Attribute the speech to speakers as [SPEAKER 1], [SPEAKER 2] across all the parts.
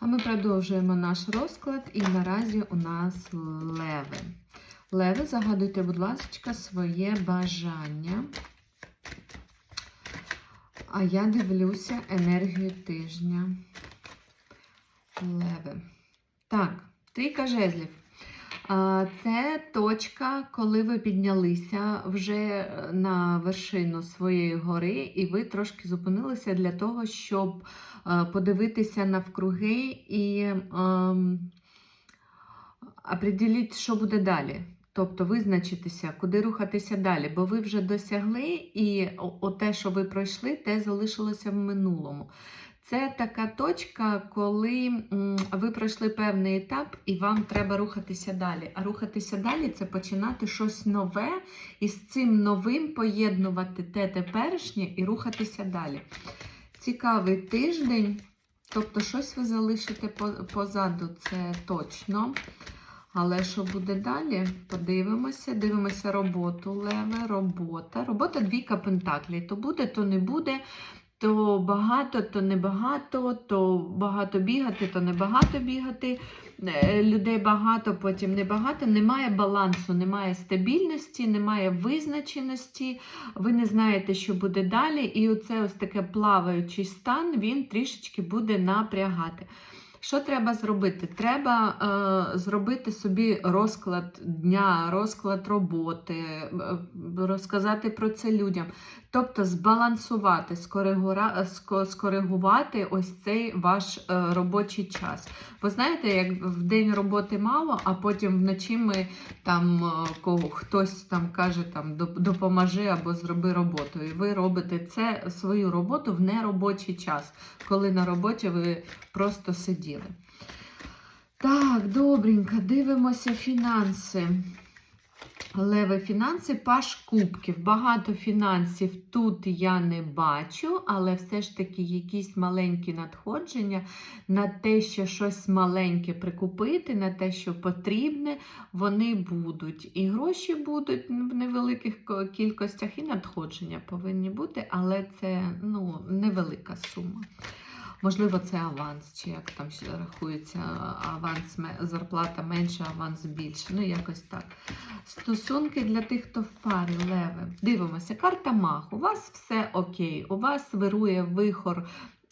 [SPEAKER 1] А ми продовжуємо наш розклад, і наразі у нас леви. Леви, загадуйте, будь ласка, своє бажання. А я дивлюся енергію тижня. Леви. Так, трійка жезлів. Це точка, коли ви піднялися вже на вершину своєї гори, і ви трошки зупинилися для того, щоб е, подивитися навкруги і ем, определити, що буде далі. Тобто визначитися, куди рухатися далі, бо ви вже досягли, і те, що ви пройшли, те залишилося в минулому. Це така точка, коли ви пройшли певний етап, і вам треба рухатися далі. А рухатися далі це починати щось нове, і з цим новим поєднувати те теперішнє і рухатися далі. Цікавий тиждень, тобто щось ви залишите позаду, це точно. Але що буде далі? Подивимося. Дивимося роботу Леве, робота. Робота двійка пентаклей. То буде, то не буде. То багато, то небагато, то багато бігати, то не багато бігати. Е, Людей багато, потім небагато. Немає балансу, немає стабільності, немає визначеності. Ви не знаєте, що буде далі. І оце ось таке плаваючий стан, він трішечки буде напрягати. Що треба зробити? Треба е, зробити собі розклад дня, розклад роботи, е, розказати про це людям. Тобто збалансувати, скоригувати ось цей ваш е, робочий час. Ви знаєте, як в день роботи мало, а потім вночі ми там е, кого хтось там каже, там допоможи або зроби роботу. І ви робите це свою роботу в неробочий час, коли на роботі ви просто сиділи. Так, добренько, дивимося фінанси. Леве фінанси, паш кубків. Багато фінансів тут я не бачу, але все ж таки якісь маленькі надходження на те, що щось маленьке прикупити, на те, що потрібне, вони будуть. І гроші будуть в невеликих кількостях, і надходження повинні бути, але це ну, невелика сума. Можливо, це аванс, чи як там ще рахується аванс, зарплата менша, аванс більше. Ну, якось так. Стосунки для тих, хто в парі, леве. Дивимося, карта мах. У вас все окей. У вас вирує вихор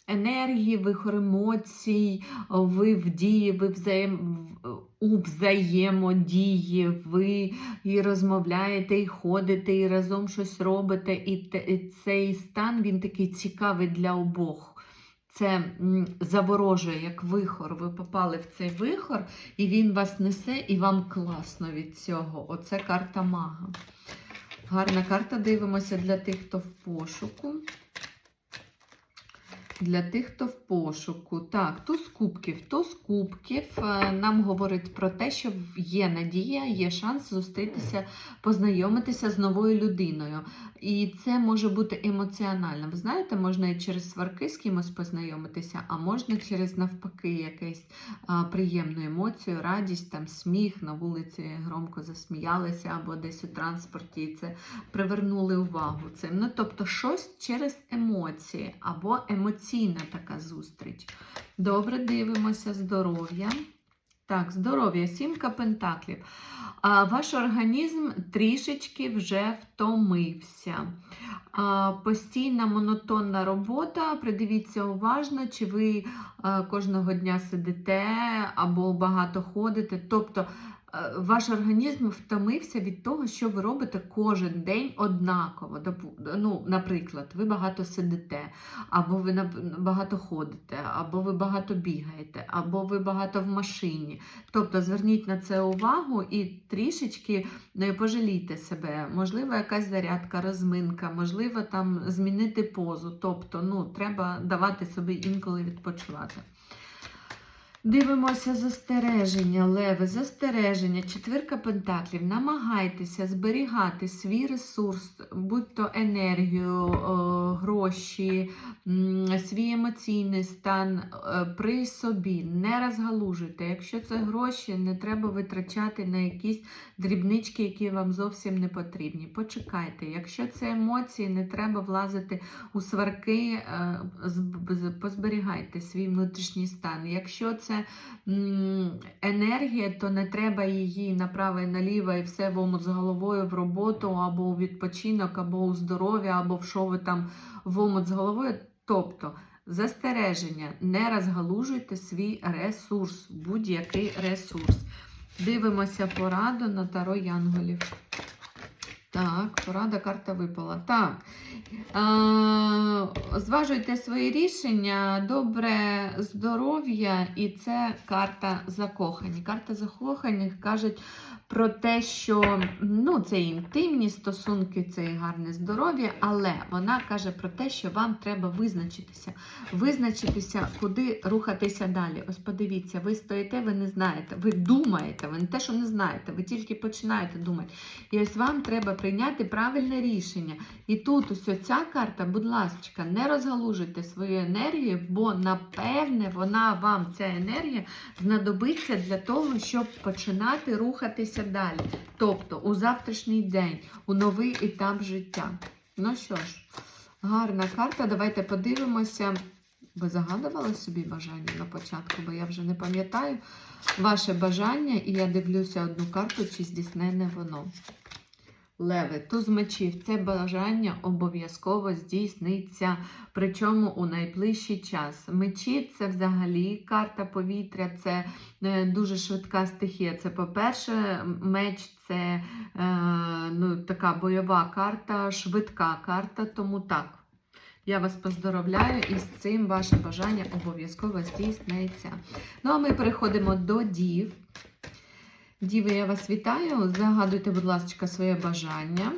[SPEAKER 1] енергії, вихор емоцій, ви в дії, ви взаєм... у взаємодії, ви і розмовляєте, і ходите, і разом щось робите. І цей стан він такий цікавий для обох. Це заворожує як вихор. Ви попали в цей вихор, і він вас несе, і вам класно від цього. Оце карта мага. Гарна карта. Дивимося для тих, хто в пошуку. Для тих, хто в пошуку. Так, туз кубків. Туз кубків е, нам говорить про те, що є надія, є шанс зустрітися, познайомитися з новою людиною. І це може бути емоціонально. Ви знаєте, можна і через сварки з кимось познайомитися, а можна через навпаки якусь а, приємну емоцію, радість, там сміх на вулиці громко засміялися або десь у транспорті і це привернули увагу цим. Ну, тобто, щось через емоції або емоційна така зустріч. Добре, дивимося здоров'я. Так, здоров'я, сімка пентаклів. А, ваш організм трішечки вже втомився. А, постійна монотонна робота. Придивіться уважно, чи ви а, кожного дня сидите або багато ходите. Тобто е, ваш організм втомився від того, що ви робите кожен день однаково. Ну, наприклад, ви багато сидите, або ви багато ходите, або ви багато бігаєте, або ви багато в машині. Тобто зверніть на це увагу і трішечки не пожалійте себе. Можливо, якась зарядка, розминка, можливо, там змінити позу. Тобто, ну, треба давати собі інколи відпочивати. Дивимося застереження, леви, застереження, четвірка пентаклів. Намагайтеся зберігати свій ресурс, будь то енергію, гроші, свій емоційний стан е, при собі. Не розгалужуйте. Якщо це гроші, не треба витрачати на якісь дрібнички, які вам зовсім не потрібні. Почекайте. Якщо це емоції, не треба влазити у сварки, е, позберігайте свій внутрішній стан. Якщо це м, енергія, то не треба її направо і наліво і все в омут з головою в роботу, або у відпочинок, або у здоров'я, або в що ви там в омут з головою. Тобто застереження, не розгалужуйте свій ресурс, будь-який ресурс. Дивимося пораду на Таро Янголів. Так, порада, карта випала. Так. А, зважуйте свої рішення, добре здоров'я, і це карта закохані. Карта закоханих кажуть про те, що ну, це інтимні стосунки, це і гарне здоров'я, але вона каже про те, що вам треба визначитися. Визначитися, куди рухатися далі. Ось подивіться, ви стоїте, ви не знаєте, ви думаєте, ви не те, що не знаєте, ви тільки починаєте думати. І ось вам треба прийняти правильне рішення. І тут ось ця карта, будь ласка, не розгалужуйте свою енергію, бо напевне вона вам, ця енергія, знадобиться для того, щоб починати рухатися далі. Тобто у завтрашній день, у новий етап життя. Ну що ж, гарна карта. Давайте подивимося. Ви загадували собі бажання на початку, бо я вже не пам'ятаю ваше бажання, і я дивлюся одну карту, чи здійснене воно. Леви, туз мечів, це бажання обов'язково здійсниться, причому у найближчий час. Мечі це взагалі карта повітря, це е, дуже швидка стихія. Це, по-перше, меч це е, ну, така бойова карта, швидка карта, тому так. Я вас поздоровляю і з цим ваше бажання обов'язково здійсниться. Ну а ми переходимо до дів. Діви, я вас вітаю. Загадуйте, будь ласка, своє бажання.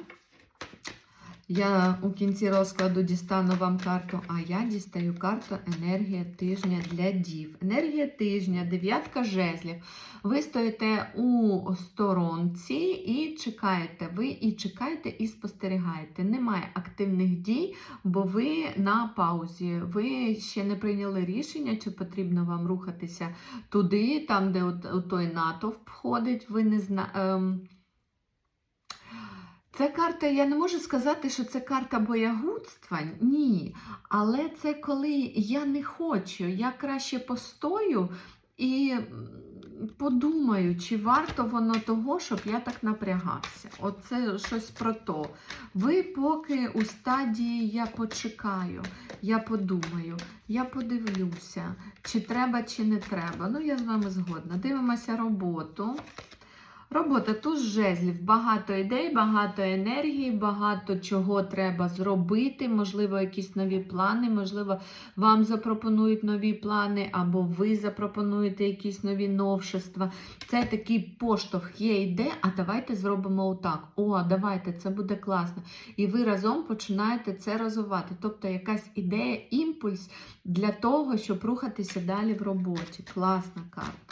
[SPEAKER 1] Я у кінці розкладу дістану вам карту, а я дістаю карту енергія тижня для дів. Енергія тижня, дев'ятка жезлів. Ви стоїте у сторонці і чекаєте. Ви і чекаєте, і спостерігаєте. Немає активних дій, бо ви на паузі. Ви ще не прийняли рішення, чи потрібно вам рухатися туди, там, де от, той натовп входить. Ви не знаєте. Це карта, я не можу сказати, що це карта боягудства. Ні. Але це коли я не хочу, я краще постою і подумаю, чи варто воно того, щоб я так напрягався. Оце щось про то. Ви поки у стадії я почекаю, я подумаю, я подивлюся, чи треба, чи не треба. Ну, я з вами згодна. Дивимося роботу. Робота тут жезлів, багато ідей, багато енергії, багато чого треба зробити, можливо, якісь нові плани, можливо, вам запропонують нові плани, або ви запропонуєте якісь нові новшества. Це такий поштовх є іде, а давайте зробимо отак. О, давайте, це буде класно. І ви разом починаєте це розвивати. Тобто якась ідея, імпульс для того, щоб рухатися далі в роботі. Класна карта.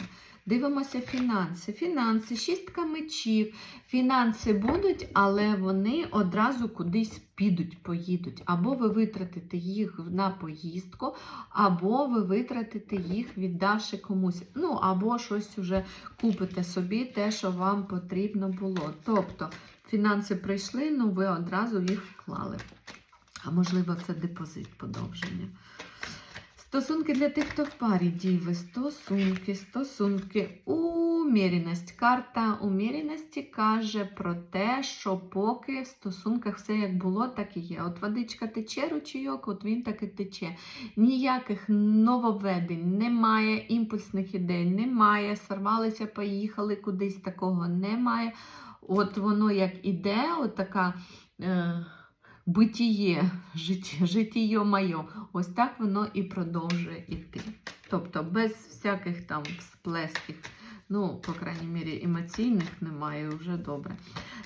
[SPEAKER 1] Дивимося фінанси. Фінанси, шістка мечів. Фінанси будуть, але вони одразу кудись підуть, поїдуть. Або ви витратите їх на поїздку, або ви витратите їх, віддавши комусь. Ну, або щось вже купите собі, те, що вам потрібно було. Тобто фінанси прийшли, ну ви одразу їх вклали. А можливо, це депозит подовження. Стосунки для тих, хто в парі діви. Стосунки, стосунки. Умірність. Карта умірності каже про те, що поки в стосунках все як було, так і є. От водичка тече, ручійок, от він так і тече. Ніяких нововведень немає, імпульсних ідей немає. Сорвалися, поїхали кудись, такого немає. От воно як іде, от така. Е- битіє, житіє моє. Ось так воно і продовжує йти. Тобто без всяких там сплесків Ну, по крайній мірі, емоційних немає, вже добре.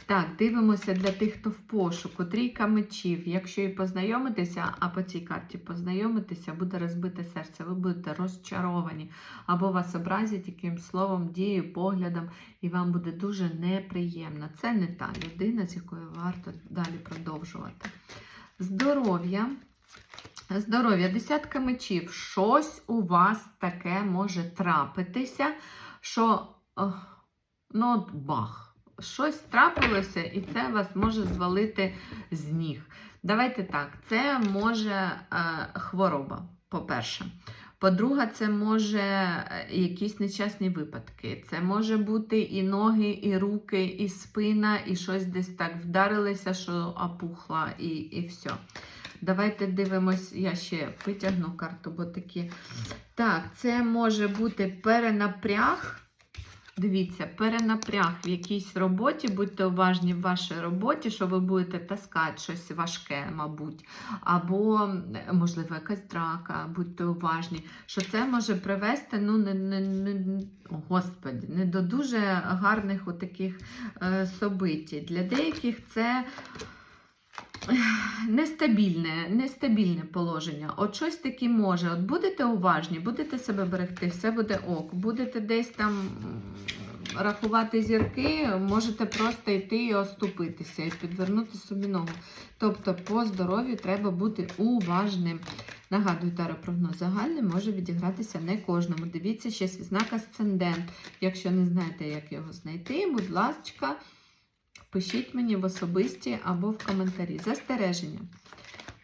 [SPEAKER 1] Так, дивимося для тих, хто в пошуку. Трійка мечів. Якщо і познайомитися, а по цій карті познайомитися, буде розбите серце, ви будете розчаровані. Або вас образять яким словом, дією, поглядом, і вам буде дуже неприємно. Це не та людина, з якою варто далі продовжувати. Здоров'я. Здоров'я, десятка мечів. Щось у вас таке може трапитися, що ну, бах. Щось трапилося, і це вас може звалити з ніг. Давайте так, це може е, хвороба, по-перше. По-друге, це може е, якісь нещасні випадки. Це може бути і ноги, і руки, і спина, і щось десь так вдарилося, що опухла, і, і все. Давайте дивимось, я ще витягну карту, бо такі. Так, це може бути перенапряг. Дивіться, перенапряг в якійсь роботі, будьте уважні в вашій роботі, що ви будете таскати щось важке, мабуть. Або, можливо, якась драка, будьте уважні, що це може привести, ну, не, не, не, Господи, не до дуже гарних таких е, собитій. Для деяких це нестабільне, нестабільне положення. От щось таке може. От будете уважні, будете себе берегти, все буде ок. Будете десь там рахувати зірки, можете просто йти і оступитися, і підвернути собі ногу. Тобто по здоров'ю треба бути уважним. Нагадую, таропрогноз загальний може відігратися не кожному. Дивіться ще знак асцендент. Якщо не знаєте, як його знайти, будь ласка. Пишіть мені в особисті або в коментарі. Застереження.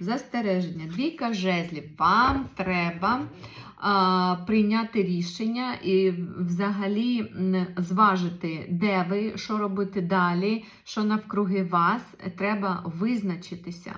[SPEAKER 1] Застереження. Двійка жезлів. Вам треба а, прийняти рішення і взагалі зважити, де ви, що робити далі, що навкруги вас. Треба визначитися.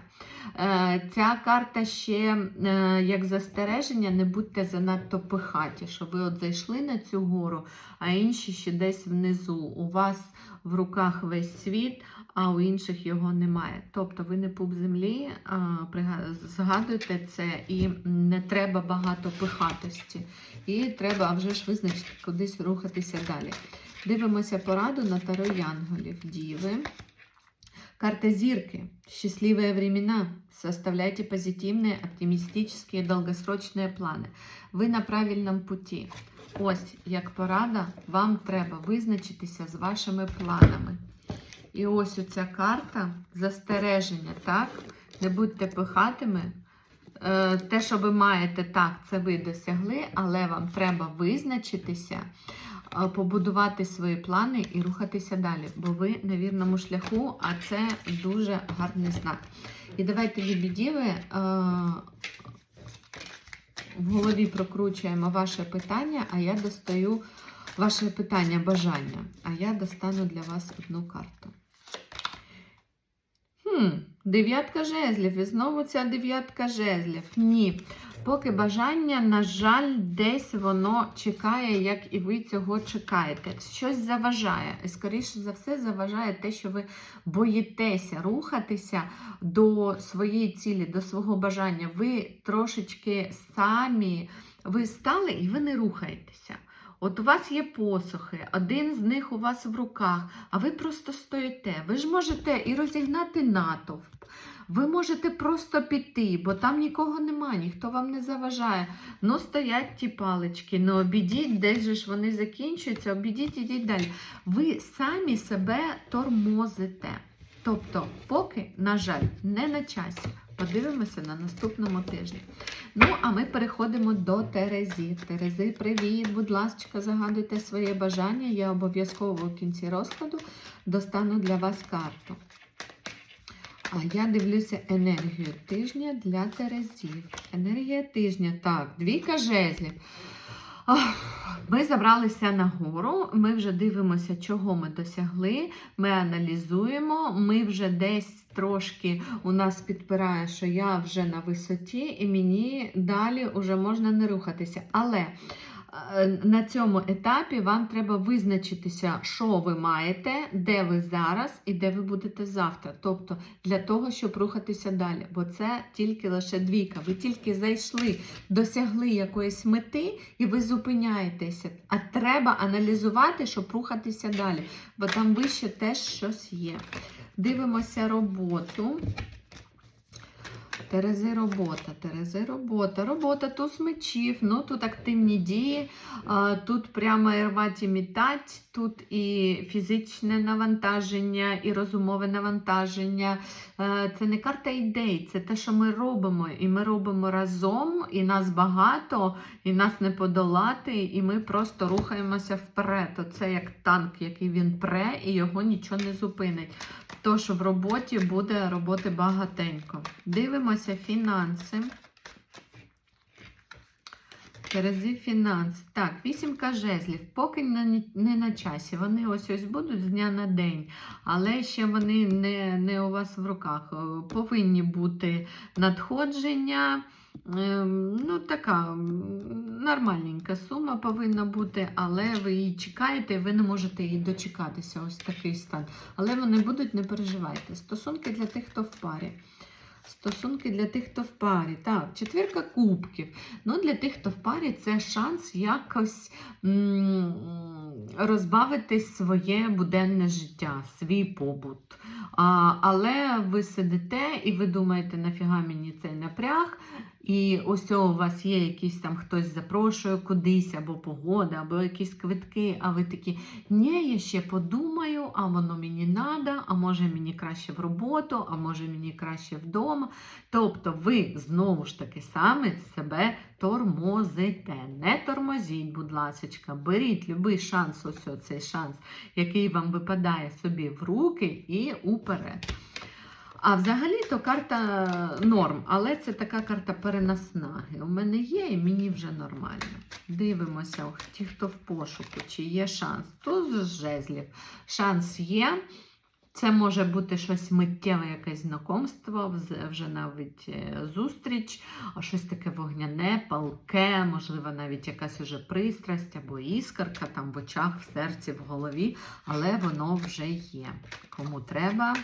[SPEAKER 1] Е, Ця карта ще е, як застереження, не будьте занадто пихаті, що ви от зайшли на цю гору, а інші ще десь внизу. У вас в руках весь світ, а у інших його немає. Тобто ви не пуп землі, а, прига- згадуйте це і не треба багато пихатості. І треба а вже ж визначити, кудись рухатися далі. Дивимося пораду на Таро Янголів Діви. Карта зірки. Счастливые времена. Составляйте позитивные, оптимистические, долгосрочные плани. Ви на правильному путі. Ось як порада, вам треба визначитися з вашими планами. І ось оця карта застереження, так? Не будьте пихатими. Е, Те, що ви маєте, так, це ви досягли, але вам треба визначитися, е, побудувати свої плани і рухатися далі, бо ви на вірному шляху, а це дуже гарний знак. І давайте е, в голові прокручуємо ваше питання, а я достаю ваше питання, бажання. А я достану для вас одну карту. Хм, дев'ятка жезлів. І знову ця дев'ятка жезлів. Ні. Поки бажання, на жаль, десь воно чекає, як і ви цього чекаєте. Щось заважає. І, скоріше за все, заважає те, що ви боїтеся рухатися до своєї цілі, до свого бажання. Ви трошечки самі ви стали і ви не рухаєтеся. От у вас є посохи, один з них у вас в руках, а ви просто стоїте. Ви ж можете і розігнати натовп. Ви можете просто піти, бо там нікого немає, ніхто вам не заважає. Ну, стоять ті палички, ну обідіть, же ж вони закінчуються, обідіть, ідіть далі. Ви самі себе тормозите. Тобто, поки, на жаль, не на часі. Подивимося на наступному тижні. Ну, а ми переходимо до Терезі. Терези, привіт, будь ласка, загадуйте своє бажання. Я обов'язково в кінці розкладу достану для вас карту. А я дивлюся енергію тижня для Терезів. Енергія тижня. Так, двійка жезлів. Ми забралися на гору, ми вже дивимося, чого ми досягли. Ми аналізуємо, ми вже десь трошки у нас підпирає, що я вже на висоті, і мені далі вже можна не рухатися. Але на цьому етапі вам треба визначитися, що ви маєте, де ви зараз і де ви будете завтра. Тобто для того, щоб рухатися далі. Бо це тільки лише двійка. Ви тільки зайшли, досягли якоїсь мети і ви зупиняєтеся. А треба аналізувати, щоб рухатися далі. Бо там вище теж щось є. Дивимося роботу. Терези робота, Терези робота, робота, туз мечів, ну тут активні дії, тут прямо і і мітать, тут і фізичне навантаження, і розумове навантаження. Е, Це не карта ідей, це те, що ми робимо. І ми робимо разом, і нас багато, і нас не подолати, і ми просто рухаємося вперед. Оце як танк, який він пре, і його нічого не зупинить. Тож в роботі буде роботи багатенько. Дивимося фінанси. Терези фінанси. Так, вісімка жезлів. Поки не, не на часі. Вони ось ось будуть з дня на день, але ще вони не, не у вас в руках. Е, Повинні бути надходження. Ем, Ну, така нормальненька сума повинна бути, але ви її чекаєте, ви не можете її дочекатися. Ось такий стан. Але вони будуть, не переживайте. Стосунки для тих, хто в парі. Стосунки для тих, хто в парі. Так, четвірка кубків. Ну, для тих, хто в парі, це шанс якось м, розбавити своє буденне життя, свій побут. А, але ви сидите і ви думаєте, нафіга мені цей напряг. І ось у вас є якийсь там хтось запрошує кудись, або погода, або якісь квитки, а ви такі, ні, я ще подумаю, а воно мені треба, а може мені краще в роботу, а може мені краще вдома. Тобто ви знову ж таки саме себе тормозите. Не тормозіть, будь ласка, беріть будь-який шанс, ось цей шанс, який вам випадає собі в руки і уперед. А взагалі-то карта норм, але це така карта перенаснаги. У мене є і мені вже нормально. Дивимося, ті, хто в пошуку, чи є шанс. Тут жезлів. Шанс є. Це може бути щось миттєве, якесь знакомство, вже навіть е, зустріч, щось таке вогняне, палке, можливо, навіть якась уже пристрасть або іскорка там в очах, в серці, в голові, але воно вже є. Кому треба,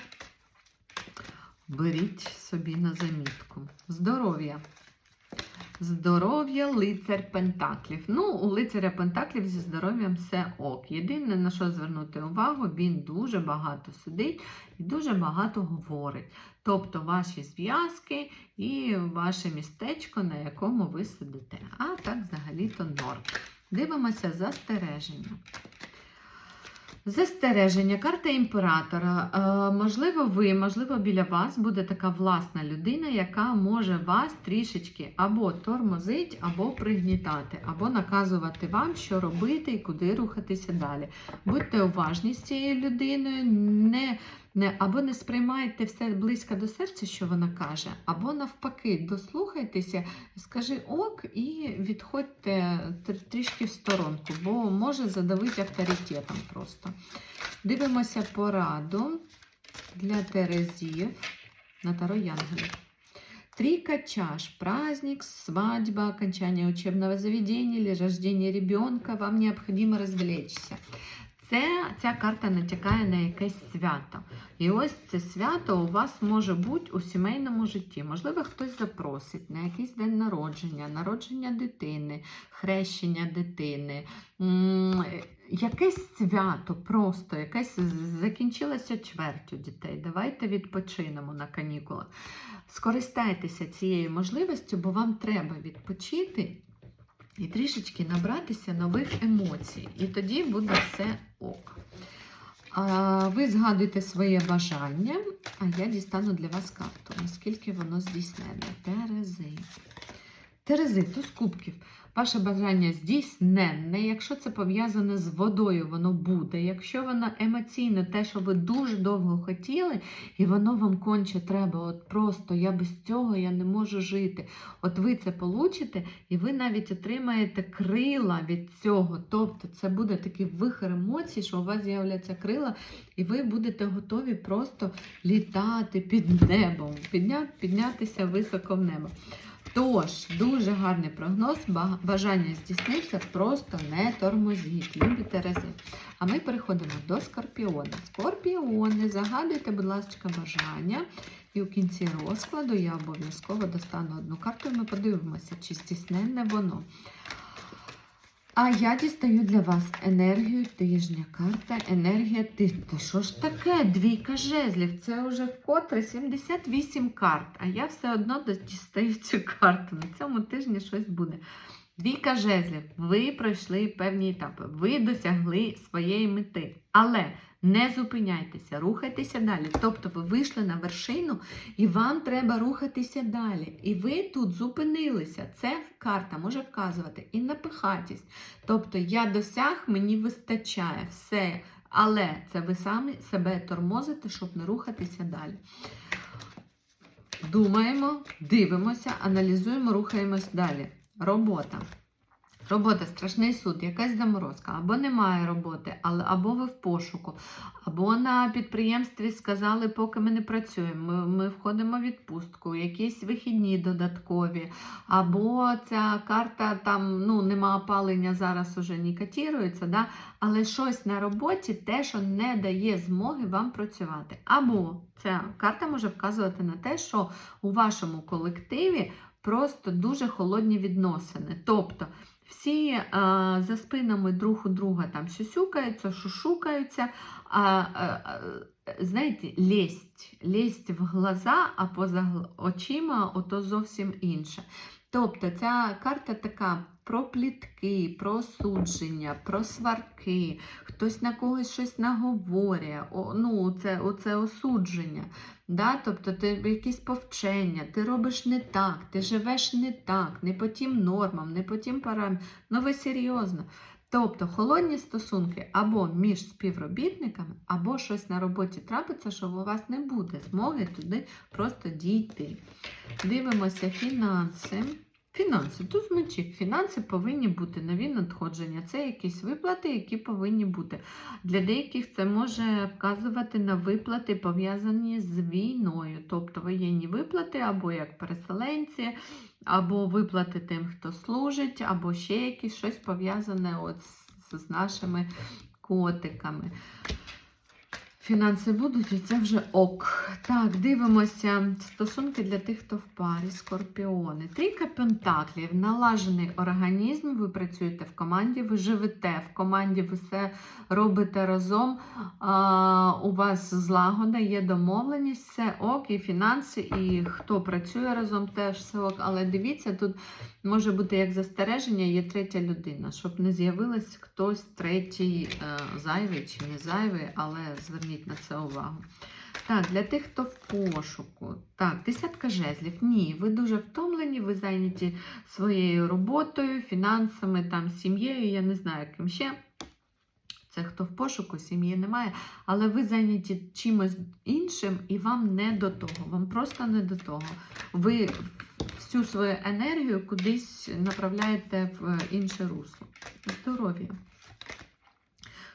[SPEAKER 1] беріть собі на замітку. Здоров'я. Здоров'я, лицар Пентаклів. Ну, у лицаря Пентаклів зі здоров'ям все ок. Єдине, на що звернути увагу, він дуже багато сидить і дуже багато говорить. Тобто ваші зв'язки і ваше містечко, на якому ви сидите. А так, взагалі-то норм. Дивимося застереження. Застереження, карта імператора. Е, можливо, ви, можливо, біля вас буде така власна людина, яка може вас трішечки або тормозить, або пригнітати, або наказувати вам, що робити і куди рухатися далі. Будьте уважні з цією людиною, не, не, або не сприймайте все близько до серця, що вона каже, або навпаки, дослухайтеся, скажи ок і відходьте трішки в сторонку, бо може задавити авторитетом просто. Дивимося пораду для Терезів на Таро Янгелів. Трійка чаш. Праздник, свадьба, окончание учебного заведения или рождение ребенка. Вам необходимо развлечься. Це, ця карта натякає на якесь свято. І ось це свято у вас може бути у сімейному житті. Можливо, хтось запросить на якийсь день народження, народження дитини, хрещення дитини. Якесь свято просто, якесь закінчилося чверть у дітей. Давайте відпочинемо на канікулах. Скористайтеся цією можливістю, бо вам треба відпочити і трішечки набратися нових емоцій. І тоді буде все ок. Ви згадуєте своє бажання, а я дістану для вас карту, наскільки воно здійснене. Терези. Терези, то з кубків. Ваше бажання здійсненне. Якщо це пов'язане з водою, воно буде. Якщо воно емоційне, те, що ви дуже довго хотіли, і воно вам конче треба. От просто я без цього я не можу жити. От ви це получите, і ви навіть отримаєте крила від цього. Тобто це буде такий вихор емоцій, що у вас з'являться крила, і ви будете готові просто літати під небом, підня... піднятися високо в небо. Тож, дуже гарний прогноз, бажання здійсниться, просто не тормозіть, любі Терези. А ми переходимо до Скорпіона. Скорпіони, загадуйте, будь ласка, бажання. І у кінці розкладу я обов'язково достану одну карту, і ми подивимося, чи здійсненне воно. А я дістаю для вас енергію тижня. Карта енергія тижня. Та що ж таке? Двійка жезлів. Це вже вкотре 78 карт. А я все одно дістаю цю карту. На цьому тижні щось буде. Двійка жезлів. Ви пройшли певні етапи. Ви досягли своєї мети. Але не зупиняйтеся, рухайтеся далі. Тобто ви вийшли на вершину і вам треба рухатися далі. І ви тут зупинилися. Це карта може вказувати і на. Тобто я досяг, мені вистачає все. Але це ви самі себе тормозите, щоб не рухатися далі. Думаємо, дивимося, аналізуємо, рухаємось далі. Робота. Робота, страшний суд, якась заморозка, або немає роботи, або ви в пошуку, або на підприємстві сказали, поки ми не працюємо, ми, ми входимо в відпустку, якісь вихідні додаткові, або ця карта там ну, нема опалення, зараз уже не котірується, да? але щось на роботі, те, що не дає змоги вам працювати. Або ця карта може вказувати на те, що у вашому колективі просто дуже холодні відносини. Тобто всі е, за спинами друг у друга там сюсюкаються, шушукаються, а, а, а, знаєте, лесть, лесть в глаза, а поза очима ото зовсім інше. Тобто ця карта така про плітки, про осудження, про сварки, хтось на когось щось наговорює, о, ну, це, оце осудження. Да? Тобто ти якісь повчення, ти робиш не так, ти живеш не так, не по тим нормам, не по тим параметрам. Ну ви серйозно. Тобто холодні стосунки або між співробітниками, або щось на роботі трапиться, що у вас не буде змоги туди просто дійти. Дивимося фінанси. Фінанси, тут мечів. Фінанси повинні бути нові надходження. Це якісь виплати, які повинні бути. Для деяких це може вказувати на виплати, пов'язані з війною, тобто воєнні виплати, або як переселенці, або виплати тим, хто служить, або ще якісь щось пов'язане от з нашими котиками. Фінанси будуть, і це вже ок. Так, дивимося стосунки для тих, хто в парі, скорпіони. Трійка пентаклів, налажений організм, ви працюєте в команді, ви живете в команді, ви все робите разом. А, у вас злагода, є домовленість, все ок, і фінанси, і хто працює разом, теж все ок. Але дивіться, тут може бути як застереження, є третя людина, щоб не з'явилась хтось третій е, зайвий чи не зайвий, але зверніть на це увагу. Так, для тих, хто в пошуку. Так, десятка жезлів. Ні, ви дуже втомлені, ви зайняті своєю роботою, фінансами, там, сім'єю, я не знаю, ким ще. Це хто в пошуку, сім'ї немає, але ви зайняті чимось іншим і вам не до того. Вам просто не до того. Ви всю свою енергію кудись направляєте в інше русло. Здоров'я.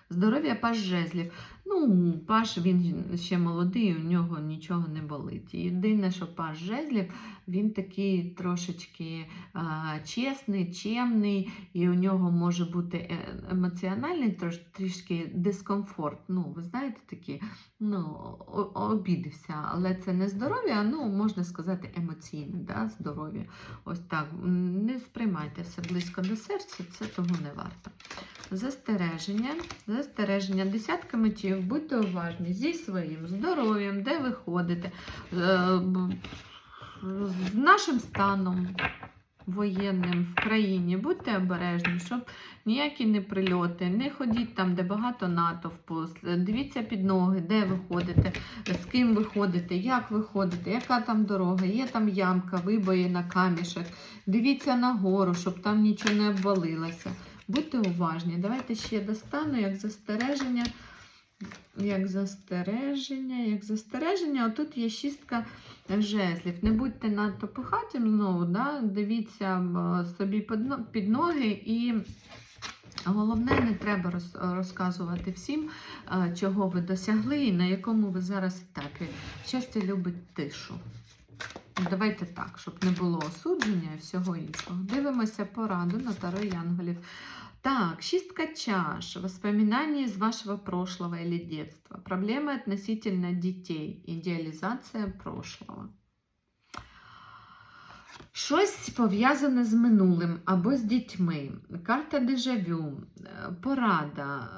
[SPEAKER 1] Здоров'я паш жезлів. Ну, паш він ще молодий, у нього нічого не болить. Єдине, що паш жезлів, він такий трошечки а, чесний, чемний, і у нього може бути е- емоціональний трош, трішки дискомфорт. Ну, ви знаєте, такі, ну, обідився, але це не здоров'я, ну, можна сказати, емоційне да, здоров'я. Ось так. Не сприймайте все близько до серця, це того не варто. Застереження, застереження, десятка мечів, будьте уважні зі своїм здоров'ям, де ви ходите, е, з нашим станом воєнним в країні. Будьте обережні, щоб ніякі не прильоти, не ходіть там, де багато натовпу. Дивіться під ноги, де ви ходите, з ким ви ходите, як ви ходите, яка там дорога, є там ямка, вибоїна, камішек. Дивіться нагору, щоб там нічого не обвалилося. Будьте уважні. Давайте ще достану як застереження. Як застереження, як застереження, отут є шістка жезлів. Не будьте надто пихатим знову, да? дивіться собі під ноги і. Головне, не треба розказувати всім, чого ви досягли і на якому ви зараз етапі. Щастя любить тишу. давайте так, щоб не було осудження і всього іншого. Дивимося пораду на Таро Янголів. Так, шестка чаш. Воспоминания из вашего прошлого или детства. Проблемы относительно детей. Идеализация прошлого. Щось пов'язане з минулим або з дітьми. Карта дежавю, е, порада.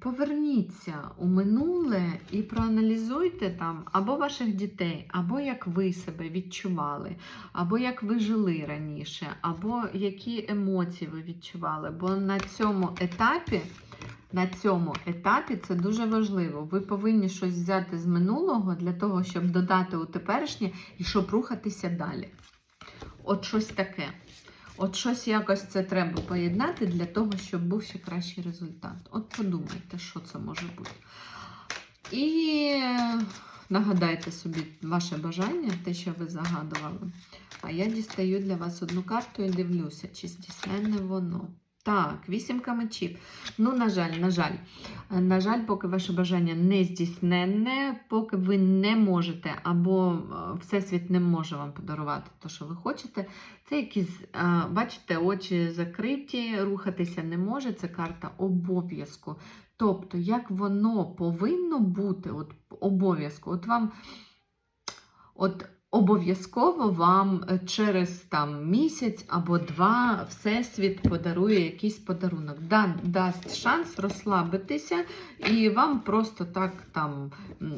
[SPEAKER 1] Поверніться у минуле і проаналізуйте там або ваших дітей, або як ви себе відчували, або як ви жили раніше, або які емоції ви відчували. Бо на цьому етапі, на цьому етапі це дуже важливо. Ви повинні щось взяти з минулого для того, щоб додати у теперішнє і щоб рухатися далі. От щось таке. От щось якось це треба поєднати для того, щоб був ще кращий результат. От подумайте, що це може бути. І нагадайте собі ваше бажання, те, що ви загадували. А я дістаю для вас одну карту і дивлюся, чи здійсненне воно. Так, вісімка мечів. Ну, на жаль, на жаль. Е, На жаль, поки ваше бажання не здійсненне, поки ви не можете, або е, Всесвіт не може вам подарувати те, що ви хочете. Це якісь, е, бачите, очі закриті, рухатися не може. Це карта обов'язку. Тобто, як воно повинно бути, от обов'язку, от вам. От обов'язково вам е, через там місяць або два всесвіт подарує якийсь подарунок. Да, дасть шанс розслабитися, і вам просто так там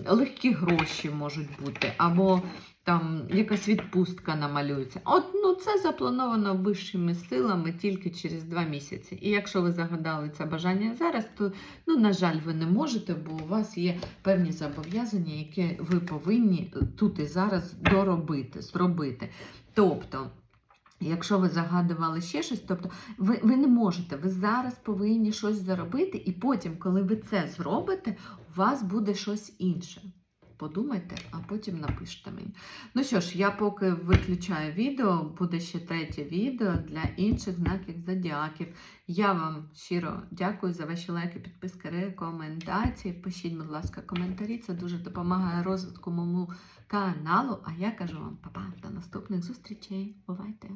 [SPEAKER 1] легкі гроші можуть бути, або там якась відпустка намалюється. От ну це заплановано вищими силами тільки через два місяці. І якщо ви загадали це бажання зараз, то ну на жаль, ви не можете, бо у вас є певні зобов'язання, які ви повинні тут і зараз доробити, зробити. Тобто. Якщо ви загадували ще щось, тобто ви, ви не можете, ви зараз повинні щось заробити, і потім, коли ви це зробите, у вас буде щось інше. Подумайте, а потім напишіть мені. Ну що ж, я поки виключаю відео, буде ще третє відео для інших знаків зодіаків. Я вам щиро дякую за ваші лайки, підписки, рекомендації. Пишіть, будь ласка, коментарі. Це дуже допомагає розвитку моєму каналу. А я кажу вам па-па, до наступних зустрічей. Бувайте!